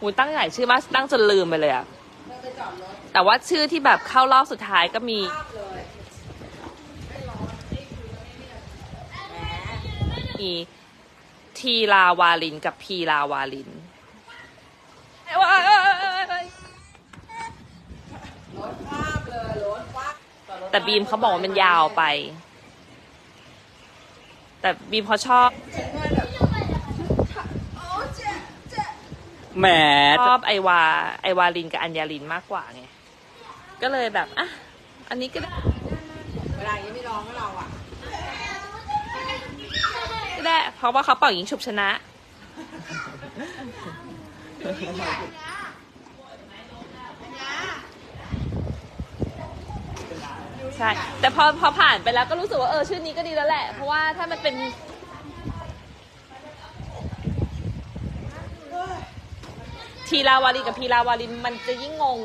หูตั้งใหญ่ชื่อมากตั้งจนลืมไปเลยอะแต่ว่าชื่อที่แบบเข้ารอบสุดท้ายก็มี มีทีลาวาลินกับพีลาวาลินเอ้ยเอ้ยเอ้ยเอ้ยเอ้ยแต่บีมเขาบอกว่ามันยาวไป แต่บีมเขาชอบ แหมชอบไอวาไอวาลินกับอัญญาลินมากกว่าไง ก็เลยแบบอะอันนี้ก็ได้เวลาอย่างนี้ไม่ร้องก็เราอะก็ได้ เพราะว่าเขาเป่ายิงฉุบชนะ ใช่ แต่พอพอผ่านไปแล้วก็รู้สึกว่าเออชื่อนี้ก็ดีแล้วแหละ เพราะว่าถ้ามันเป็น ทีลาวาลินกับพีลาวาลินมันจะยิ่งงง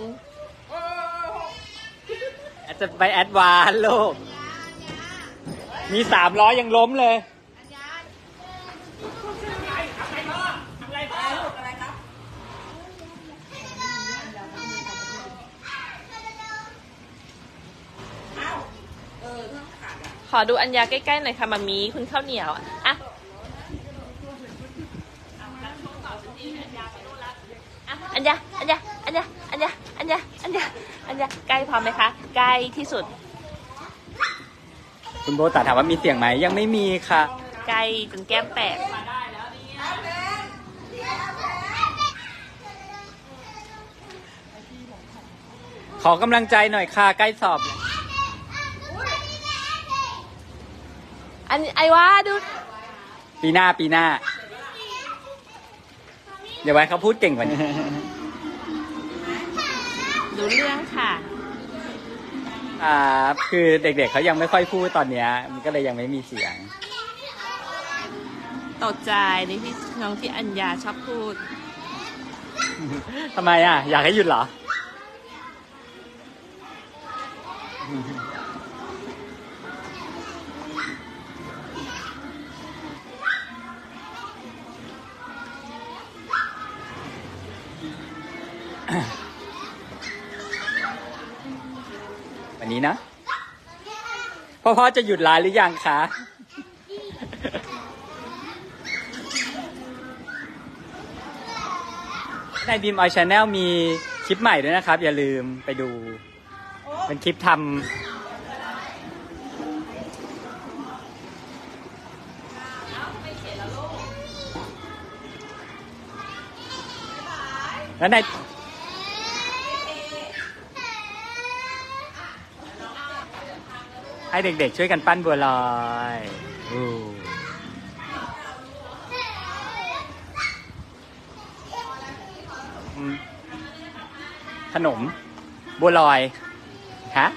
อาจจะไปแอดวานซ์ลูก มีสามร้อยยังล้มเลย ขอดูอัญญาใกล้ๆหน่อยค่ะมามีคุณข้าวเหนียวอะ อะอัญญาอัญญาอัญญาอัญญาอัญญาอัญญาอัญญาใกล้พร้อมไหมคะ ใกล้ที่สุด คุณโบตาถามว่ามีเสียงไหมยังไม่มีค่ะ ใกล้จนแก้มแตก ขอกำลังใจหน่อยค่ะ ใกล้สอบแล้วอันไอว่าดู ปีหน้าปีหน้า เดี๋ยวไว้เขาพูดเก่งกว่านี้ ดูเรื่องค่ะ ครับคือเด็กๆเขายังไม่ค่อยพูดตอนเนี้ย มันก็เลยยังไม่มีเสียง ตกใจนี่พี่น้องที่อัญญาชอบพูด ทำไมอะ อยากให้หยุดเหรอ พ่อพ่อจะหยุดไลน์หรือยังคะ ในบีมออยชาแนลมีคลิปใหม่ด้วยนะครับ อย่าลืมไปดู เป็นคลิปทำแล้วใน ให้เด็กๆช่วยกันปั้นบัวลอยอู้อืมขนม บัวลอย ฮะ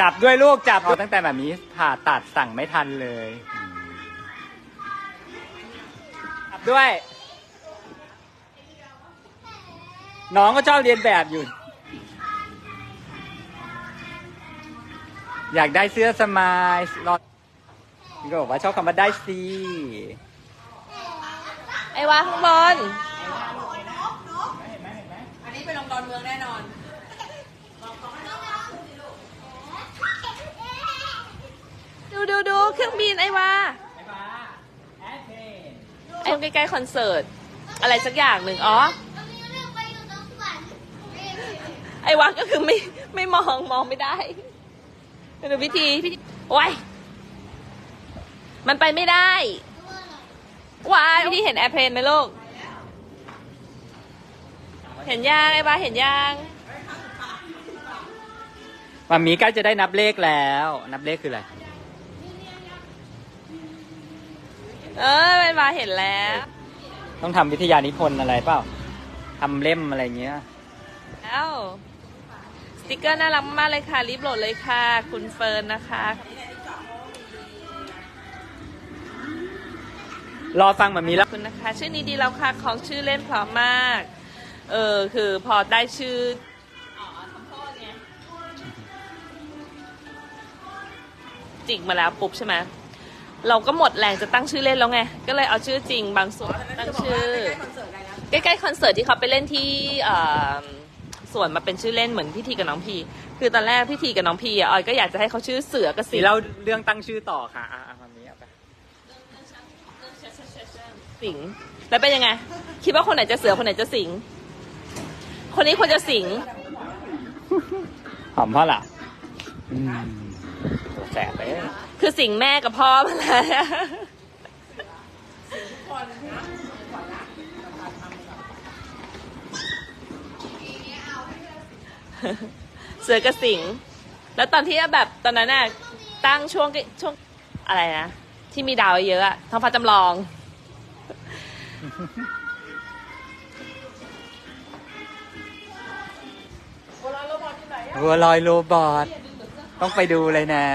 จับด้วยลูกจับเอาตั้งแต่แบบนี้ผ่าตัดสั่งไม่ทันเลยอืมจับด้วย น้องก็ชอบเรียนแบบอยู่ อยากได้เสื้อสมายรอนี่ก็บอกว่าชอบคำว่าได้สิไอว่าข้างบนอันนี้ไปลงดอนเมืองแน่นอนดูดูดูเครื่องบินไอว่าไอใกล้ๆคอนเสิร์ต อะไรสักอย่างหนึ่งอ๋อไอ้วะก็คือไม่ไม่มองมองไม่ได้ ดูพิธีพิธีโอ้ยมันไปไม่ได้วายพิธีเห็นแอร์เพลนไหมลูก เห็นยังไอ้วาเห็นยังมามีใกล้จะได้นับเลขแล้ว นับเลขคืออะไร เออไอ้วาเห็นแล้ว ต้องทำวิทยานิพนธ์อะไรเปล่าทำเล่มอะไรเงี้ยแล้วส ติกเกอร์น่ารักมากเลยค่ะรีบโหลดเลยค่ะ คุณเฟิร์นนะคะ รอฟังมามีขแล้อวบคุณนะคะ ชื่อนี้ดีแล้วค่ะของชื่อเล่นเพราะมาก เออคือพอได้ชื่ออ๋อทำโทษไงจิกมาแล้วปุ๊บใช่ไหมเราก็หมดแรงจะตั้งชื่อเล่นแล้วไง ก็เลยเอาชื่อจริงบางส่วนตั้งชื่อ ใกล้ๆคอนเสิร์ตอะไรนะใกล้ๆคอนเสิร์ตที่เขาไปเล่นที่เอ่อ ส่วนมาเป็นชื่อเล่นเหมือนพี่ทีกับน้องพี คือตอนแรกพี่ทีกับน้องพีอะออยก็อยากจะให้เขาชื่อเสือกับสีสิงเล่าเรื่องตั้งชื่อต่อค่ะอะอะมามีเอาไปสิงแล้วเป็นยังไง คิดว่าคนไหนจะเสือคนไหนจะสิง คนนี้ควรจะสิง หอมพ่อล่ะอืมตัวแสบไปคือสิงแม่กับพ่อมาแล้ว คนนะก่อนนะ เสือกับสิง แล้วตอนที่แบบตอนนั้นน่ะตั้งช่วงช่วงอะไรนะ ที่มีดาวเยอะอะท้องฟ้าจำลองวัวลอยโรบอทต้องไปดูเลยนะ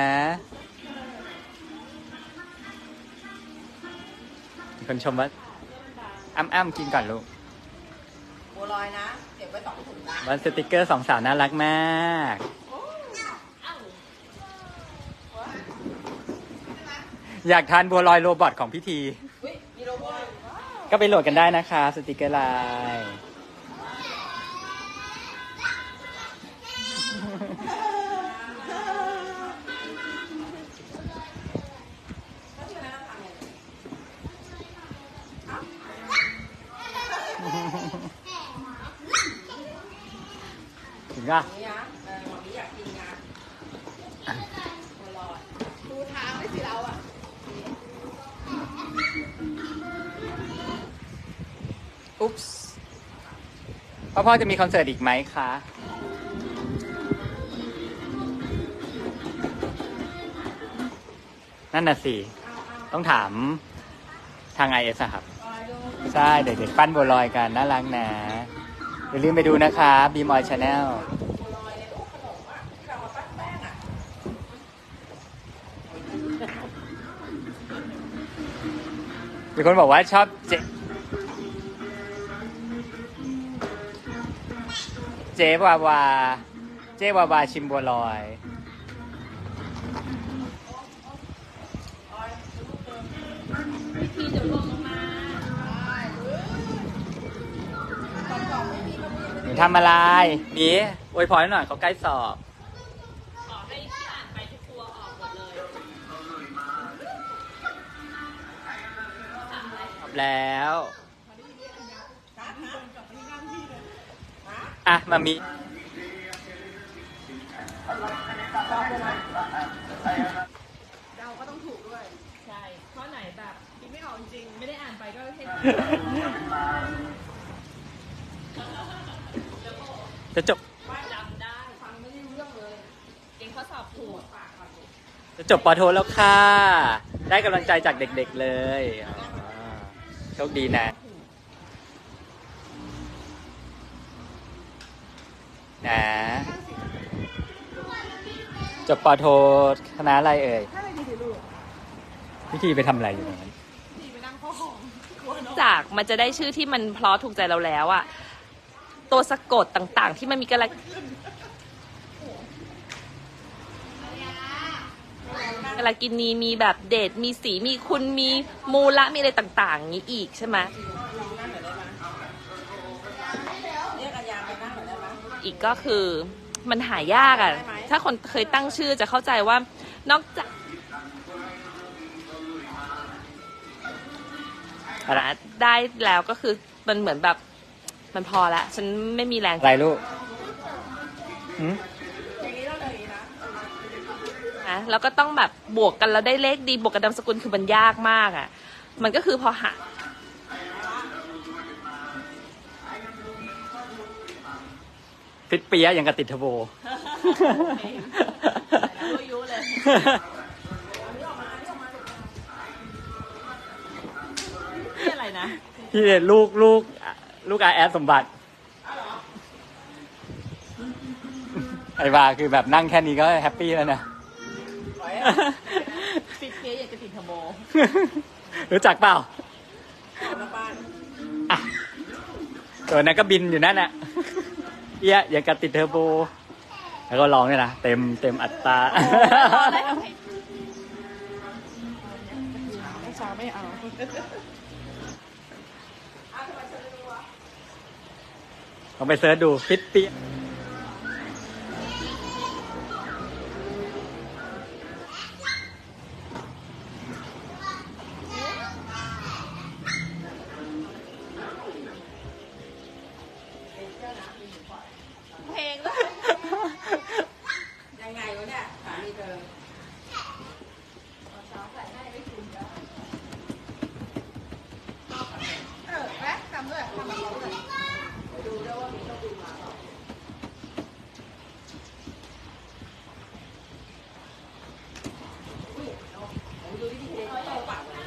มีคนชมว่าอ้ำอ้ำกินก่อนลูกบัวลอยนะ เก็บไว้สองถุง นะวันสติกเกอร์สองสาวน่ารักมากอยากทานบัวลอยโรบอทของพิธีก้ก็ไปโหลดกันได้นะคะ สติกเกอร์ไลน์ งอะนี่นะเออวันนี้อยากกินนะบัวลอยดูทางไม่สิเราอะอุ๊ปส์พ่อพ่อจะมีคอนเสิร์ตอีกไหมคะนั่นน่ะสิ ต้องถามทางไอเอสครับ ใช่ เด็กๆ ปั้นบัวลอยกัน น่ารักนะ อย่าลืมไปดูนะคะบีมอยชาแนลมีคนบอกว่าชอบเจเจ๊วาวา เจ๊วาวาชิมบัวลอย ทำอะไรหมีอวยพรให้หน่อยเขาใกล้สอบ ขอให้ที่อ่านไปทุกตัวออกหมดเลยจบแล้วอะมามีใช่ข้อไหนแบบคิดไม่ออกจริงๆไม่ได้อ่านไปก็ให้ จะจบจำได้ฟังไม่ได้เรื่องเลยเก่งข้อสอบถูกจะจบปอโทแล้วค่ะ ได้กำลังใจจากเด็กๆเลยโชคดีนะนะจบปอโทคณะอะไรเอ่ยพิธีไปทำอะไรอยู่นั้นจากมันจะได้ชื่อที่มันเพราะถูกใจเราแล้วอะ ตัวสะกดต่างๆ ที่มันมีกระกระกินีมีแบบเดทมีสีมีคุณมีมูละมีอะไรต่างๆอย่างนี้อีกใช่ไหมเรียกอาญาไปนั่งหน่อยได้ไหมอีกก็คือมันหายากอะได้ไหมถ้าคนเคยตั้งชื่อจะเข้าใจว่านอกจากได้แล้วก็คือมันเหมือนแบบ มันพอละ ฉันไม่มีแรงอะไรลูกหืมอย่างนี้เราเลยนะนะแล้วก็ต้องแบบบวกกันแล้วได้เลขดีบวกกับนามสกุลคือมันยากมากอะ มันก็คือพอหาฟิตเปียอย่างกับติดเทอร์โบยุเลยนี่อะไรนะพี่ลูกลูก ลูกอาแอดสมบัติ ไอ้บาคือแบบนั่งแค่นี้ก็แฮปปี้แล้วนะถอยอะฟิตเพียอยากจะติดเทอร์โบรู้จักเปล่าเอาละบ้านอะตัวนั้นก็บินอยู่นั่นน่ะเอี้ยอย่างกับติดเทอร์โบ แล้วก็ร้องด้วยนะ เต็มเต็มอัตราไม่เอา ลองไปเสิร์ชดูฟิตเปีย เพลงเลย ยังไงวะเนี่ยสามีเธอเออแวะทำด้วยทำแบบเขาเลยดูด้วยว่ามีต้องดูมาเปล่าอุ้ยเอาเอาดูที่พี่เด็กเขาเอาปากเลย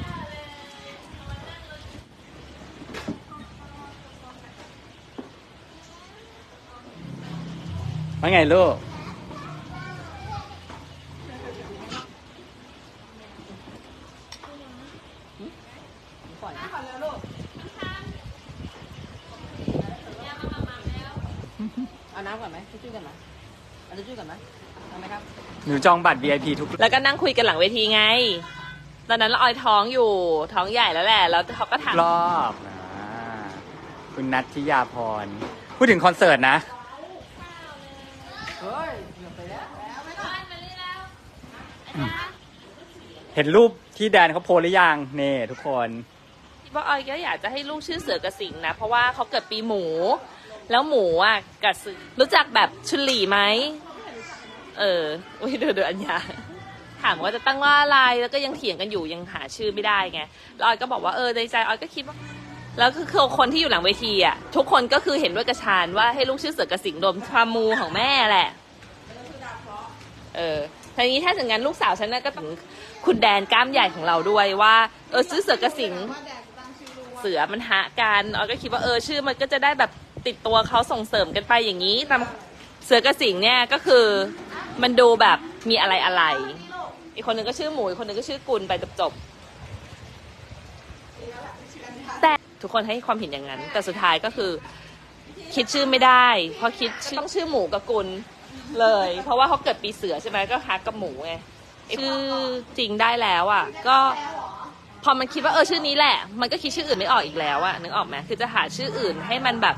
ว่าไงลูกปล่อยก่อนเลยลูก เอาน้ำก่อนไหมจุ้ยๆก่อนไหมเอาจุ้ยๆก่อนไหมเอาไหมครับ หนูจองบัตร VIP ทุกแล้วก็นั่งคุยกันหลังเวทีไง ตอนนั้นเราออยท้องอยู่ท้องใหญ่แล้วแหละ แล้วเขาก็ถาม รอบอ่าคุณนัทธิยาพร พูดถึงคอนเสิร์ตนะ เฮ้ยเกือบไปแล้วแล้วไม่ต้อง เห็นรูปที่แดนเขาโพสหรือยังเน่ทุกคนว่าออยก็อยากจะให้ลูกชื่อเสือกับสิงห์นะ เพราะว่าเขาเกิดปีหมู แล้วหมูอะกับเสือรู้จักแบบชุนหลีไหมเอออุ้ยเดือดอัญญาถามว่าจะตั้งว่าอะไรแล้วก็ยังเถียงกันอยู่ยังหาชื่อไม่ได้ไงแล้วออยก็บอกว่าเออในใจออยก็คิดว่า แล้วคือคือคนที่อยู่หลังเวทีอะทุกคนก็คือเห็นด้วยกระชานว่าให้ลูกชื่อเสือกับสิงห์ดมความมูของแม่แหละ เออทีนี้ถ้าอย่างนั้นลูกสาวฉันน่ะก็ต้อง คุณแดนกล้ามใหญ่ของเราด้วยว่า เออซื้อเสือกับสิงเสือมันหะกันออยก็คิดว่าเออชื่อมันก็จะได้แบบติดตัวเขาส่งเสริมกันไปอย่างนี้ตามเสือกับสิงเนี่ยก็คือมันดูแบบมีอะไรอะไร อีกคนหนึ่งก็ชื่อหมูอีกคนหนึ่งก็ชื่อกุลไปจบจบแต่ทุกคนให้ความเห็นอย่างนั้น แต่สุดท้ายก็คือคิดชื่อไม่ได้เพราะคิดชื่อต้องชื่อหมูกับกุลเลย เพราะว่าเขาเกิดปีเสือใช่ไหมก็ฮักกับหมูไง ชื่อจริงได้แล้วอะ ก็พอมันคิดว่าเออชื่อนี้แหละ มันก็คิดชื่ออื่นไม่ออกอีกแล้วอะนึกออกไหมคือจะหาชื่ออื่นให้มันแบบ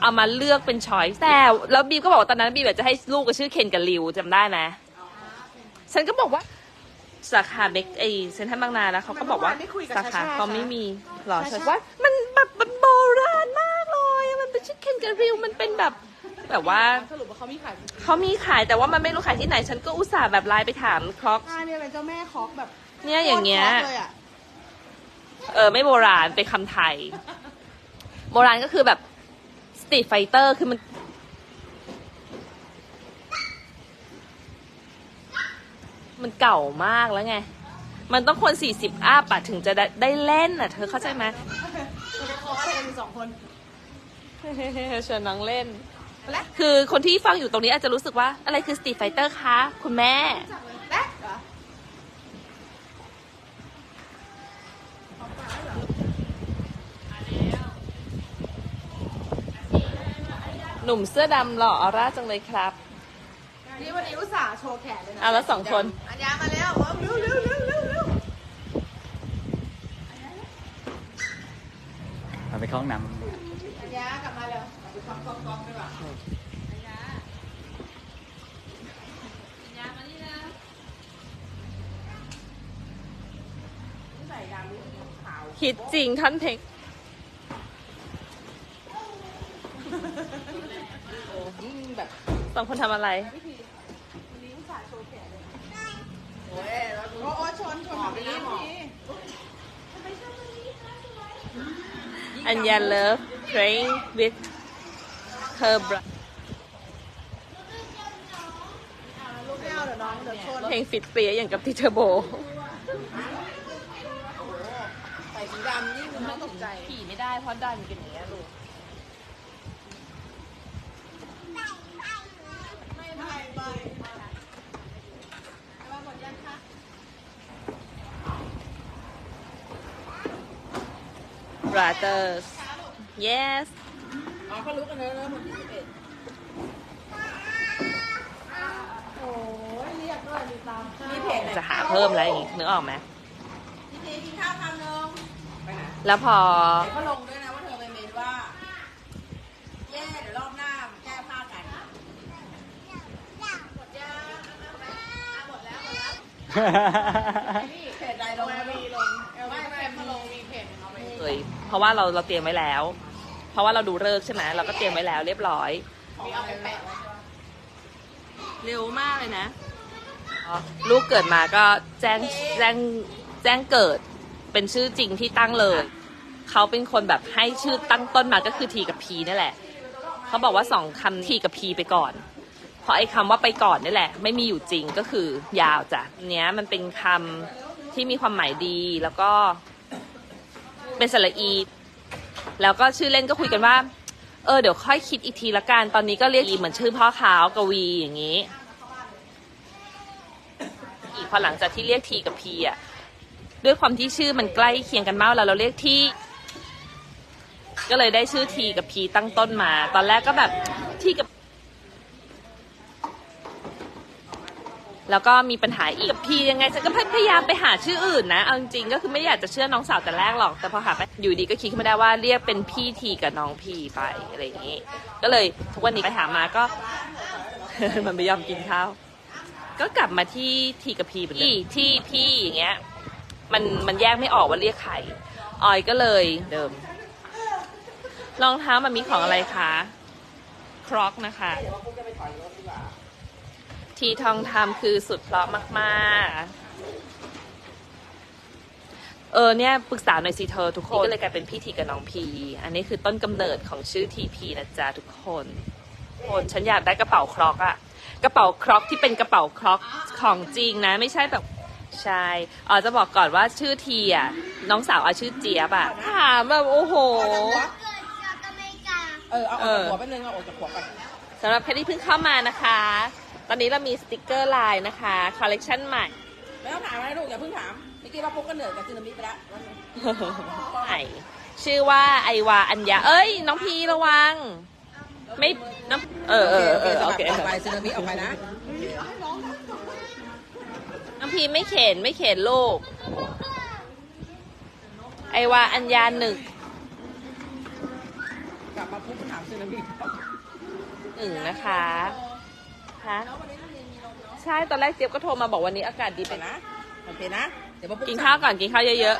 เอามาเลือกเป็นช้อยแต่แล้วบีมก็บอกว่าตอนนั้นบีมอยากจะให้ลูกกับชื่อเคนกับริวจำได้ไหมฉันก็บอกว่าสาขาเบกไอเซนทรัลบางนาแล้วเขาก็บอกว่าสาขาเขาไม่มีหรอฉันว่ามันแบบมันโบราณมากเลยอะมันเป็นชื่อเคนกับริวมันเป็นแบบ แบบว่าสรุปว่าเขามีขายเขามีขายแต่ว่ามันไม่รู้ขายที่ไหน ฉันก็อุตส่าห์แบบไลน์ไปถามคล็อกอ่าเนี่ยเป็นเจ้าแม่คอกแบบเนี่ยอย่างเงี้ย โคตรคอกเลยอะเออไม่โบราณเป็นคำไทย โบราณก็คือแบบสตรีทไฟเตอร์คือมัน มันเก่ามากแล้วไง มันต้องคนสี่สิบอัพอะถึงจะได้ได้เล่นอะเธอเข้าใจไหมมันจะคออะไรกันอยู่สองคนเชิญน้องเล่นและ คือคนที่ฟังอยู่ตรงนี้อาจจะรู้สึกว่าอะไรคือสตรีทไฟเตอร์คะ คุณแม่และเหรอหนุ่มเสื้อดำหล่อออร่าจังเลยครับนี่วันนี้อุตส่าห์โชว์แขนเลยนะอะแล้วสองคน อัญญามาแล้วเอาเร็วเร็วเร็วเร็วเร็วเอาไปเข้าห้องน้อัญญากลับมาเร็วไปทำ กองกอัญญาใส่ดำนี่ขาวคิดจริงท่านเพลงโอ้ยิ่งแบบสองคนทำอะไรวิธีวันนี้อุตส่าห์โชว์แขนเลยโอ้ยแล้วโอ้ชนชนหมอไปนี่หมอ Anya love playing with her brother ลูกไม่เอาเดี๋ยวน้ องเดี๋ยวชนเพลงฟิตเปียอย่างกับที่เทอร์โบ ใส่สีดำยิ่งมันตกใจ ขี่ไม่ได้เพราะดันกันอย่างเงี้ยลูกไม่ไม่ไม่มาหมดยังคะ brothers yes อ๋อเขารู้กันแล้วแล้ววันที่สิบเอ็ดโอ้ยเรียกด้วยมีตามมีเพจไหนจะหาเพิ่มแล้วอย่างงี้นึกออกไหมพี่ทีแล้วพอ เดี๋ยวก็ลงด้วยนะว่าเธอไปเมนว่าเย่เดี๋ยวรอบหน้าแก้ผ้ากันหมดยังหมดแล้วหมดแล้วนี่เพจใดลงก็มีลงไม่ไม่เขาลงมีเพจเอาไป เลยเพราะว่าเราเราเตรียมไว้แล้ว เพราะว่าเราดูเลิกษ์ใช่ไหมเราก็เตรียมไว้แล้วเรียบร้อยมีเอาไปแปะไว้ใช่ปะเร็วมากเลยนะ ลูกเกิดมาก็แจ้งแจ้งแจ้งเกิดเป็นชื่อจริงที่ตั้งเลย เขาเป็นคนแบบให้ชื่อตั้งต้นมาก็คือทีกับพีนี่แหละ เขาบอกว่าสองคำทีกับพีไปก่อน เพราะไอ้คำว่าไปก่อนนี่แหละ ไม่มีอยู่จริงก็คือยาวจ้ะเนี้ยมันเป็นคำที่มีความหมายดีแล้วก็เป็นสระอี แล้วก็ชื่อเล่นก็คุยกันว่า เออเดี๋ยวค่อยคิดอีกทีละกัน ตอนนี้ก็เรียกอีเหมือนชื่อพ่อขาวกวีอย่างนี้ อีกพอหลังจากที่เรียกทีกับพีอะ ด้วยความที่ชื่อมันใกล้เคียงกันมากแล้วเราเรียกที่ ก็เลยได้ชื่อทีกับพีตั้งต้นมา ตอนแรกก็แบบทีกับ แล้วก็มีปัญหาอีกกับพียังไงฉันก็พยายามไปหาชื่ออื่นนะเอาจริงๆก็คือไม่อยากจะเชื่อน้องสาวแต่แรกหรอก แต่พอหาไปอยู่ดีก็คิดขึ้นมาได้ว่าเรียกเป็นพี่ทีกับน้องพีไปอะไรอย่างนี้ ก็เลยทุกวันนี้ไปหามาก็ มันไม่ยอมกินข้าวก็กลับมาที่ทีกับพีเหมือนเดิมที่ที่พี่อย่างเงี้ยมันมันแยกไม่ออกว่าเรียกใครออยก็เลยเดิมรองเท้ามันมีของอะไรคะครอกนะคะ ทีทองทำคือสุดเพราะมากๆ เออเนี่ยปรึกษาหน่อยสิเธอทุกคน ก็เลยกลายเป็นพี่ทีกับน้องพี อันนี้คือต้นกำเนิดของชื่อทีพีนะจ๊ะทุกคน คนฉันอยากได้กระเป๋าครอกอะกระเป๋าครอกที่เป็นกระเป๋าครอกของจริงนะ ไม่ใช่แบบใช่อ๋อจะบอกก่อนว่าชื่อทีอะน้องสาวอาชื่อเจี๊ยบอะถามแบบโอ้โห เออเอาออกจากหัวแป๊บนึงเอาออกจากหัวก่อนสำหรับใครที่เพิ่งเข้ามานะคะ ตอนนี้เรามีสติกเกอร์ลายนะคะคอลเลกชันใหม่ ไม่ต้องถามอะไรลูกอย่าเพิ่งถามเมื่อกี้ว่าปุ๊กก็เหนื่อยกับซึนามิไปแล้วใหม่ชื่อว่าไอวาอัญญาเอ้ย น้องพีระวัง ไม่น้องเออเออเออโอเคต่อไปซึนามิออกไปนะน้องพีไม่เข็นไม่เข็นลูกไอวาอัญญาหนึ่งกลับมาปุ๊บถามซึนามิหนึ่งนะคะ ฮะใช่ตอนแรกเจี๊ยบก็โทรมาบอกวันนี้อากาศดีไปเป็นนะ โอเคนะ เดี๋ยวมาปุ๊บกินข้าวก่อนกินข้าวเยอะ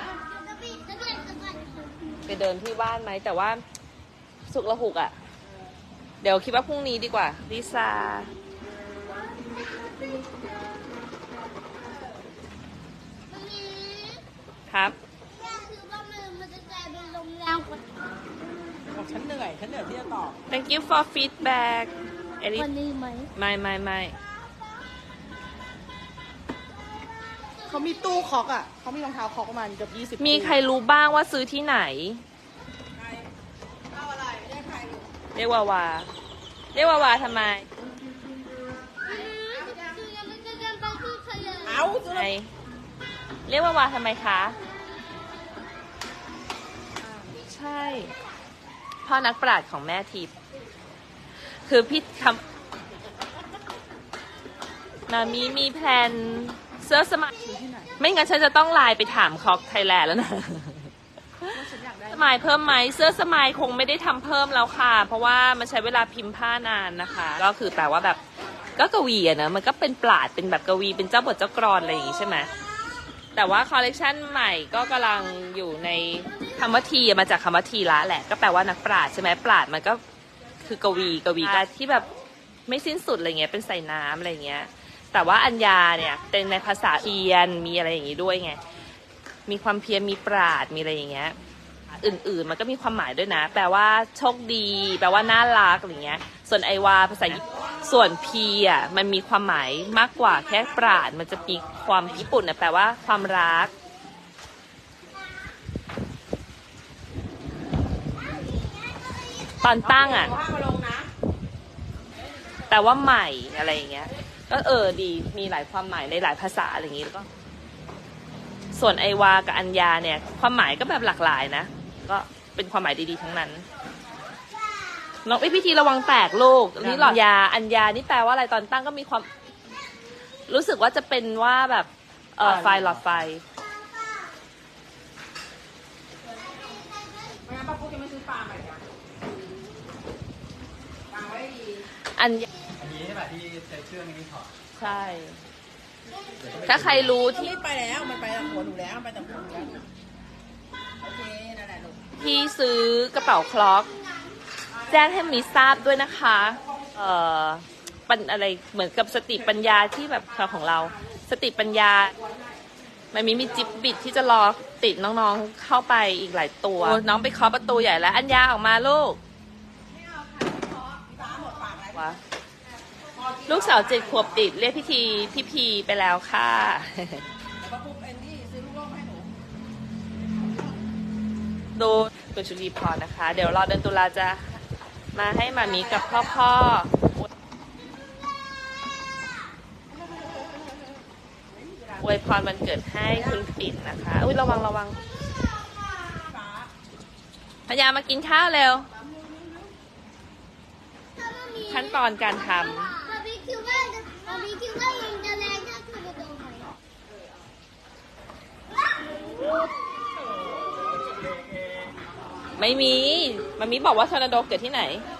ๆ ไปเดินที่บ้านไหมแต่ว่าสุกระหุกอะ่ะ เดี๋ยวคิดว่าพรุ่งนี้ดีกว่าลิซ่าครับบอกฉันเหนื่อย ฉันเหนื่อยที่จะตอบ thank you for feedback เอลิวันนี้ไหมไม่ไม่ไม่เขามีตู้คอกอะเขามีรองเท้าคอกประมาณเกือบยี่สิบมีใครรู้บ้างว่าซื้อที่ไหนใครเอาอะไรไม่ได้ใครลูกเรียกวาวา เรียกวาวาทำไมเอาซึไงนามิเรียกวาวาทำไมคะ ใช่ พ่อนักปราชญ์ของแม่ทิพย์ คือพี่ทำมามีมีแพลนเสื้อสมัยไม่งั้นฉันจะต้องไลน์ไปถามคอกไทยแลนด์แล้วนะสมายเพิ่มไหมเสื้อสมายคงไม่ได้ทำเพิ่มแล้วค่ะ เพราะว่ามันใช้เวลาพิมพ์ผ้านานนะคะ ก็คือแปลว่าแบบก็กวีอะนะมันก็เป็นปราดเป็นแบบกวีเป็นเจ้าบทเจ้ากรอนอะไรอย่างงี้ใช่ไหมแต่ว่าคอลเลกชันใหม่ก็กำลังอยู่ในคำว่าทีอะมาจากคำว่าทีละแหละ ก็แปลว่านักปราดใช่ไหมปราดมันก็ คือกวีกวีการที่แบบไม่สิ้นสุดอะไรเงี้ยเป็นใส่น้ำอะไรเงี้ย แต่ว่าอัญญาเนี่ยเป็นในภาษาเพียนมีอะไรอย่างงี้ด้วยไงมีความเพียรมีปราดมีอะไรอย่างเงี้ย อื่นๆมันก็มีความหมายด้วยนะ แปลว่าโชคดี แปลว่าน่ารักอะไรเงี้ย ส่วนไอวาภาษาญี่ปุ่นส่วนพีอะมันมีความหมายมากกว่าแค่ปราดมันจะมีความญี่ปุ่นนะแปลว่าความรัก ตอนตั้งอะเอาผ้ามาลงนะแต่ว่าใหม่อะไรอย่างเงี้ย ก็เออดีมีหลายความหมายในหลายภาษาอะไรอย่างงี้แล้วก็ ส่วนไอวากับอัญญาเนี่ย ความหมายก็แบบหลากหลายนะก็เป็นความหมายดีๆทั้งนั้นน้องไอยพิธีระวังแตกลูกนี่หลอดยาอัญญานี่แปลว่าอะไรตอนตั้งก็มีความ รู้สึกว่าจะเป็นว่าแบบเออไฟหลอดไฟ พวกจะไม่ซื้อปลาใหม่จ้ะปลาไว้ดี อันอันนี้ใช่ป่ะที่ใช้เครื่องนี้ถอดใช่ ถ้าใครรู้ที่ที่ไปแล้ว มันไปแต่หัวหนูแล้วมันไปแต่หัวหนูแล้วโอเคนั่นแหละลูกที่ซื้อกระเป๋าคล็อก แจ้งให้มีทราบด้วยนะคะ เอ่อปัญอะไรเหมือนกับสติปัญญาที่แบบของเรา สติปัญญา มันมีมีจิบบิดที่จะรอติดน้องๆเข้าไปอีกหลายตัว น้องไปเคาะประตูใหญ่แล้ว อัญญาออกมาลูก วะ ลูกสาวเจ็ดขวบติดเรียกพิธีพี่พีไปแล้วค่ะแล้วก็ปุ๊บเอ็นนี่ซื้อลูกโลกให้หนูดูคุณชุลีพรนะคะ เดี๋ยวรอเดือนตุลาจะมาให้มามีกับพ่อพ่ออวยพรวันเกิดให้คุณปิ่นนะคะ อุ้ยระวังระวังพยายามมากินข้าวเร็ว ขั้นตอนการทบาร์บีคิวว่าบาร์บีคิวว่ายังจะแรงถ้าคือจะโดนไหมำไม่มีมามีบอกว่าทอร์นาโดเกิดที่ไหนฉัน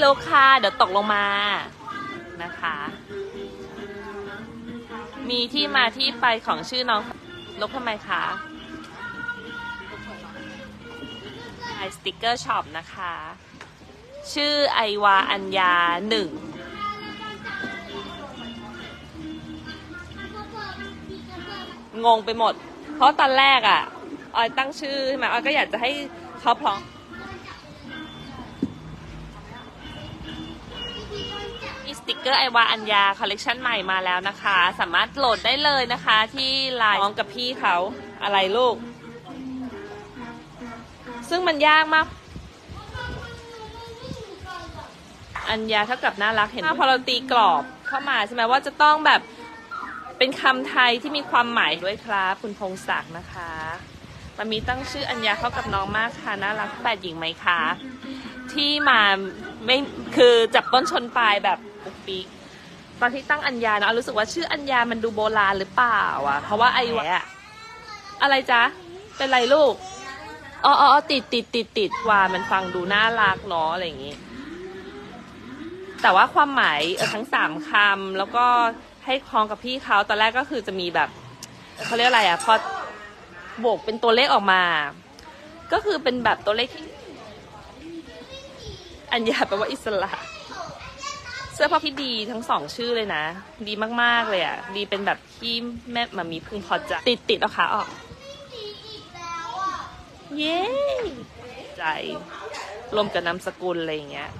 ไม่รู้ค่ะ เดี๋ยวตกลงมานะคะ มีที่มาที่ไปของชื่อน้องลบทำไมคะไอสติกเกอร์ช็อปนะคะ ชื่อไอวาอัญญาหนึ่งงงไปหมด เพราะตอนแรกอะ ออยตั้งชื่อใช่ไหมออยก็อยากจะให้เขาพร้อม เกอร์ไอวาอัญญาคอลเลกชันใหม่มาแล้วนะคะ สามารถโหลดได้เลยนะคะที่ไลน์น้องกับพี่เขาอะไรลูก ซึ่งมันยากมาก อัญญาเท่ากับน่ารักเห็นพอเราตีกรอบเข้ามาใช่ไหมว่าจะต้องแบบเป็นคำไทยที่มีความหมายด้วยครับคุณพงศักดิ์นะคะมันมีตั้งชื่ออัญญาเข้ากับน้องมากค่ะน่ารักแปดหญิงไหมคะที่มาไม่คือจับต้นชนปลายแบบ ปุกปิกตอนที่ตั้งอัญญาเนอะรู้สึกว่าชื่ออัญญามันดูโบราณหรือเปล่าอะ เพราะว่าไอ้แหวะอะไรจ๊ะ เป็นไรลูกอ๋ออ๋ออ๋อติดติดติดติดว่ามันฟังดูน่ารักเนาะอะไรอย่างงี้ แต่ว่าความหมายเออทั้งสามคำแล้วก็ให้คล้องกับพี่เขาตอนแรกก็คือจะมีแบบเขาเรียกอะไรอะพอบวกเป็นตัวเลขออกมา ก็คือเป็นแบบตัวเลขที่อัญญาแปลว่าอิสระเสื้อผ้าที่ดีทั้งสองชื่อเลยนะ ดีมากๆเลยอะ ดีเป็นแบบที่แม่มามีพึงพอใจติดติดเอาขาออกสีอีกแล้วอะเย้ใจรวมกับนามสกุลอะไรอย่างเงี้ย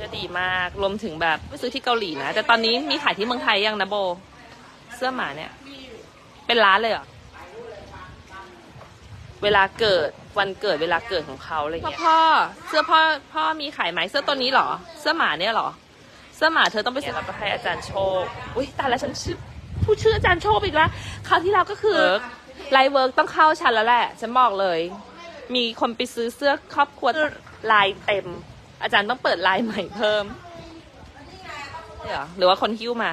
ก็ดีมากรวมถึงแบบไปซื้อที่เกาหลีนะ แต่ตอนนี้มีขายที่เมืองไทยยังนะโบ เสื้อหมาเนี่ย เป็นร้านเลยเหรอเวลาเกิดวันเกิดเวลาเกิดของเขาอะไรอย่างเงี้ยพ่อ เสื้อพ่อพ่อมีขายไหมเสื้อตัวนี้หรอ เสื้อหมาเนี่ยหรอ เสื้อหมาเธอต้องไปซื้อรับประทานอาจารย์โชค อุ้ยตายแล้วฉันชื่อผู้ชื่ออาจารย์โชคอีกแล้วคราวที่แล้วก็คือไลฟ์เวิร์กต้องเข้าฉันแล้วแหละฉันบอกเลย มีคนไปซื้อเสื้อครอบครัวลายเต็ม อาจารย์ต้องเปิดลายใหม่เพิ่มใช่เหรอหรือว่าคนหิ้วมา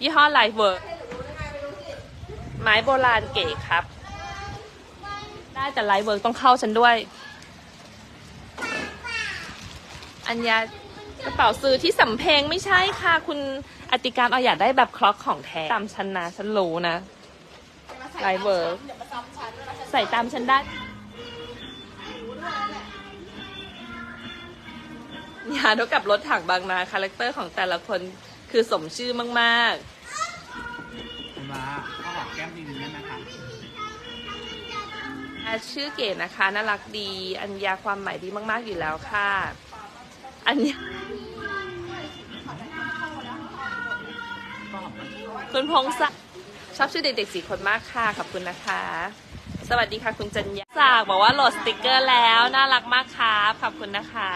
ยี่ห้อไลฟ์เวิร์กไม้โบราณเก๋ครับ ได้แต่ไลฟ์เวิร์กต้องเข้าฉันด้วย อัญญากระเป๋าซื้อที่สำเพ็งไม่ใช่ค่ะ คุณอติการเอาอยากได้แบบคล็อกของแท้ตามฉันนะฉันรู้นะ ไลฟ์เวิร์กใส่ตามฉันได้ยาเท่ากับรถถังบางนาคาแรคเตอร์ของแต่ละคนคือสมชื่อมากคุณมาข้าวหอมแก้มดีๆได้ไหมคะๆอะชื่อเก๋นะคะน่ารักดี อัญญาความหมายดีมากๆอยู่แล้วค่ะ อันนี้คุณพงศักดิ์ชอบชื่อเด็กๆสี่คนมากค่ะ ขอบคุณนะคะ สวัสดีค่ะคุณจันยาจากบอกว่าโหลดสติกเกอร์แล้ว น่ารักมากครับ ขอบคุณนะคะ